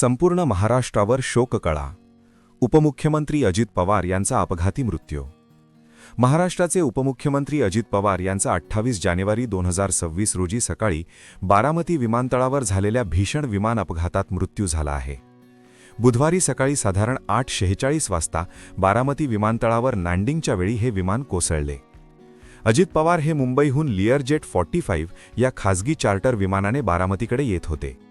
संपूर्ण महाराष्ट्रावर शोककळा. उपमुख्यमंत्री अजित पवार यांचा अपघाती मृत्यू. महाराष्ट्राचे उपमुख्यमंत्री अजित पवार यांचा अठ्ठावीस जानेवारी दोन हजार सव्वीस रोजी सकाळी बारामती विमानतळावर झालेल्या भीषण विमान अपघातात मृत्यू झाला आहे. बुधवारी सकाळी साधारण आठ शेहेचाळीस वाजता बारामती विमानतळावर लँडिंगच्या वेळी हे विमान कोसळले. अजित पवार हे मुंबईहून लिअरजेट फॉर्टी फाईव्ह या खासगी चार्टर विमानाने बारामतीकडे येत होते.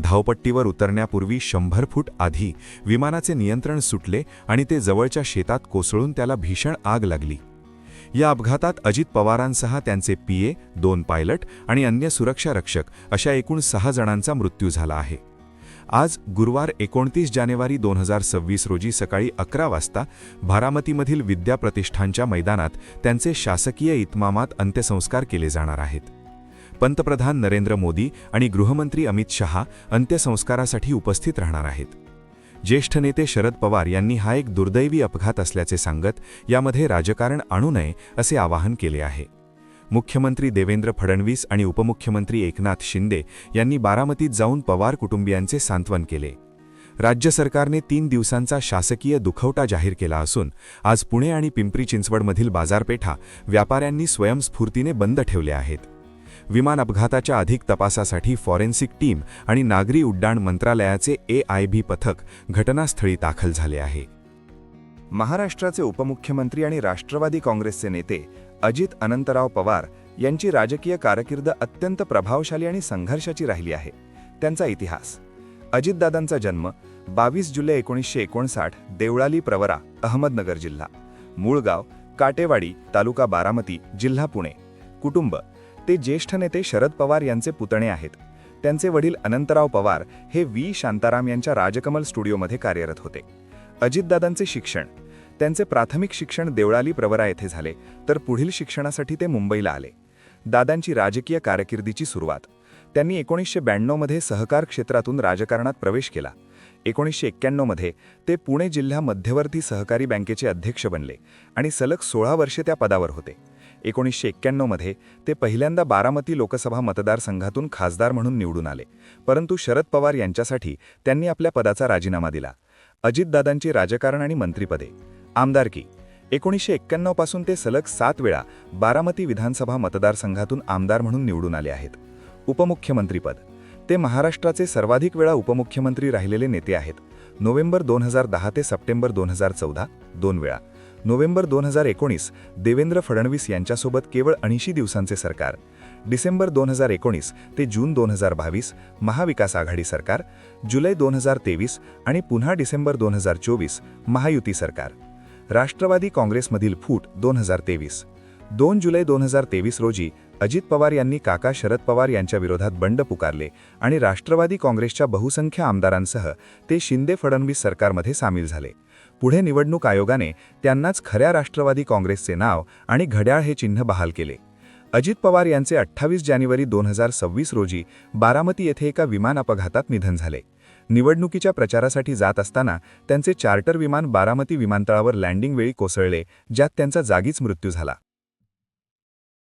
धावपट्टीवर उतरण्यापूर्वी शंभर फूट आधी विमानाचे नियंत्रण सुटले आणि ते जवळच्या शेतात कोसळून त्याला भीषण आग लागली. या अपघातात अजित पवारांसह त्यांचे पीए दोन पायलट आणि अन्य सुरक्षा रक्षक अशा एकूण सहा जणांचा मृत्यू झाला आहे. आज गुरुवार एकोणतीस जानेवारी दोन हजार सव्वीस रोजी सकाळी अकरा वाजता बारामतीमधील विद्याप्रतिष्ठानच्या मैदानात त्यांचे शासकीय इतमामात अंत्यसंस्कार केले जाणार आहेत. पंतप्रधान नरेंद्र मोदी आणि गृहमंत्री अमित शहा अंत्यसंस्कारासाठी उपस्थित राहणार आहेत. ज्येष्ठ नेते शरद पवार यांनी हा एक दुर्दैवी अपघात असल्याचे सांगत यामध्ये राजकारण आणू नये असे आवाहन केले आहे. मुख्यमंत्री देवेंद्र फडणवीस आणि उपमुख्यमंत्री एकनाथ शिंदे यांनी बारामतीत जाऊन पवार कुटुंबियांचे सांत्वन केले. राज्य सरकारने तीन दिवसांचा शासकीय दुखवटा जाहीर केला असून आज पुणे आणि पिंपरी चिंचवडमधील बाजारपेठा व्यापाऱ्यांनी स्वयंस्फूर्तीने बंद ठेवल्या आहेत. विमान अपघाताच्या अधिक तपासासाठी फॉरेन्सिक टीम आणि नागरी उड्डाण मंत्रालयाचे ए आय बी पथक घटनास्थळी दाखल झाले आहे. महाराष्ट्राचे उपमुख्यमंत्री आणि राष्ट्रवादी काँग्रेसचे नेते अजित अनंतराव पवार यांची राजकीय कारकीर्द अत्यंत प्रभावशाली आणि संघर्षाची राहिली आहे. त्यांचा इतिहास. अजितदादांचा जन्म बावीस जुलै एकोणीसशे एकोणसाठ देवळाली प्रवरा अहमदनगर जिल्हा. मूळगाव काटेवाडी तालुका बारामती जिल्हा पुणे. कुटुंब ते ज्येष्ठ नेते शरद पवार यांचे पुतणे आहेत. त्यांचे वडील अनंतराव पवार हे व्ही. शांताराम यांच्या राजकमल स्टुडिओमध्ये कार्यरत होते. अजितदादांचे शिक्षण. त्यांचे प्राथमिक शिक्षण देवळाली प्रवरा येथे झाले तर पुढील शिक्षणासाठी ते मुंबईला आले. दादांची राजकीय कारकिर्दीची सुरुवात. त्यांनी एकोणीसशे ब्याण्णवमध्ये सहकार क्षेत्रातून राजकारणात प्रवेश केला. एकोणीसशे एक्क्याण्णवमध्ये ते पुणे जिल्हा मध्यवर्ती सहकारी बँकेचे अध्यक्ष बनले आणि सलग सोळा वर्षे त्या पदावर होते. एकोणीसशे एक्क्याण्णवमध्ये ते पहिल्यांदा बारामती लोकसभा मतदारसंघातून खासदार म्हणून निवडून आले. परंतु शरद पवार यांच्यासाठी त्यांनी आपल्या पदाचा राजीनामा दिला. अजितदादांची राजकारण आणि मंत्रीपदे. आमदारकी एकोणीसशे एक्क्याण्णवपासून ते सलग सात वेळा बारामती विधानसभा मतदारसंघातून आमदार म्हणून निवडून आले आहेत. उपमुख्यमंत्रीपद ते महाराष्ट्राचे सर्वाधिक वेळा उपमुख्यमंत्री राहिलेले नेते आहेत. नोव्हेंबर दोन हजार दहा ते सप्टेंबर दोन हजार चौदा दोन वेळा. नोव्हेंबर दोन हजार एकोणीस देवेंद्र फडणवीस यांच्यासोबत केवळ ऐंशी दिवसांचे सरकार. डिसेंबर दोन हजार एकोणीस ते जून दोन हजार बावीस महाविकास आघाडी सरकार. जुलै दोन हजार तेवीस आणि पुन्हा डिसेंबर दोन हजार चोवीस महायुती सरकार. राष्ट्रवादी काँग्रेसमधील फूट दोन हजार तेवीस. दोन जुलै दोन हजार तेवीस रोजी अजित पवार यांनी काका शरद पवार यांच्या विरोधात बंड पुकारले आणि राष्ट्रवादी काँग्रेसच्या बहुसंख्य आमदारांसह ते शिंदे फडणवीस सरकारमध्ये सामील झाले. पुढे निवडणूक आयोगाने त्यांनाच खऱ्या राष्ट्रवादी काँग्रेसचे नाव आणि घड्याळ हे चिन्ह बहाल केले. अजित पवार यांचे अठ्ठावीस जानेवारी दोन हजार सव्वीस रोजी बारामती येथे एका विमान अपघातात निधन झाले. निवडणुकीच्या प्रचारासाठी जात असताना त्यांचे चार्टर विमान बारामती विमानतळावर लँडिंग वेळी कोसळले ज्यात त्यांचा जागीच मृत्यू झाला.